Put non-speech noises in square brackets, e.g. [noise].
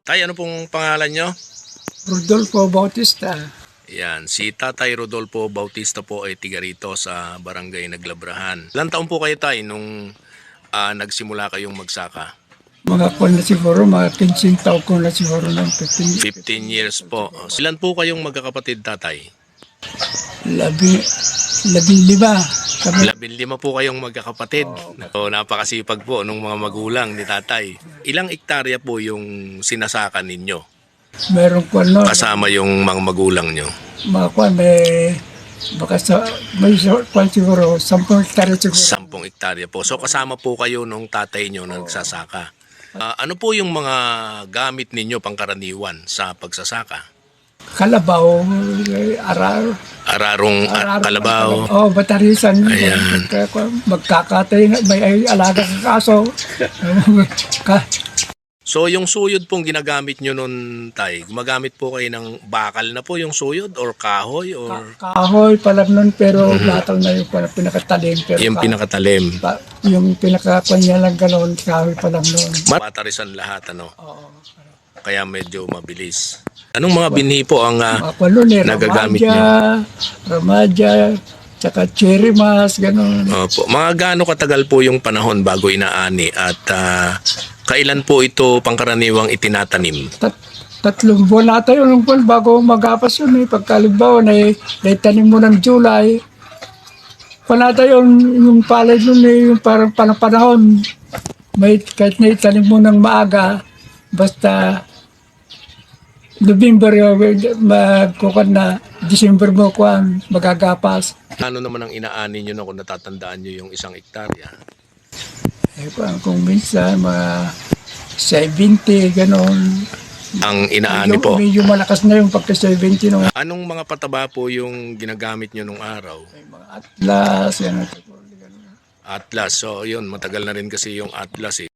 Tay, ano pong pangalan nyo? Rodolfo Bautista. Yan, si Tatay Rodolfo Bautista po ay tiga rito sa Barangay Naglabrahan. Ilan taon po kayo tay nung ah, nagsimula kayong magsaka? Mga kwan na siguro, mga 15 taon ko na siguro ng 15. 15 years po. Ilan po kayong magkakapatid tatay? Labi, labi lima. Labing lima po kayong magkakapatid. So, napakasipag po nung mga magulang ni tatay. Ilang ektarya po yung sinasaka ninyo? meron kwan no, Kasama yung mga magulang nyo? mga kwan may, baka sa, may so- kwan siguro, 10 hektare siguro. Sampung ektarya po. So kasama po kayo nung tatay nyo na nagsasaka. Ah, ano po yung mga gamit ninyo pangkaraniwan sa pagsasaka? Kalabaw, arar, Ararong arar. kalabaw. Oh, batarisan. Ayan. Magkakatay, may ay, alaga ka kaso. [laughs] Ka, So yung suyod pong ginagamit nyo nun, tay, gumagamit po kayo ng bakal na po yung suyod or kahoy or kahoy pa lang nun, pero latang na yung kwan, pinakatalim. Pero yung ka- pinakatalim? Pa, yung pinakakanya lang gano'n, kahoy pa lang noon. Matarisan lahat, ano? Oo. Kaya medyo mabilis. Anong mga binhi po ang ah, Mga kwalo ni Nagagamit Ramadja, Ramadja, tsaka cherry mas, gano'n. Opo. Mga gaano katagal po yung panahon bago inaani at ah, kailan po ito pangkaraniwang itinatanim? Tat, tatlong buwan na tayo nung buwan bago magapas yun eh. Pagkalimbawa na eh, naitanim mo ng July, wala tayo yung, yung palay nun eh, yung parang panang panahon. May, kahit naitanim mo ng maaga, basta November yung magkukan na December mo kuhan, magagapas. Ano naman ang inaani nyo na kung natatandaan nyo yung isang ektarya? Eh, kung, kung minsan, mga 70, gano'n. Ang inaani Medyo, po. medyo malakas na yung pagka 70 nung Anong mga pataba po yung ginagamit nyo nung araw? mga atlas, yan. Atlas. So yun, matagal na rin kasi yung Atlas eh.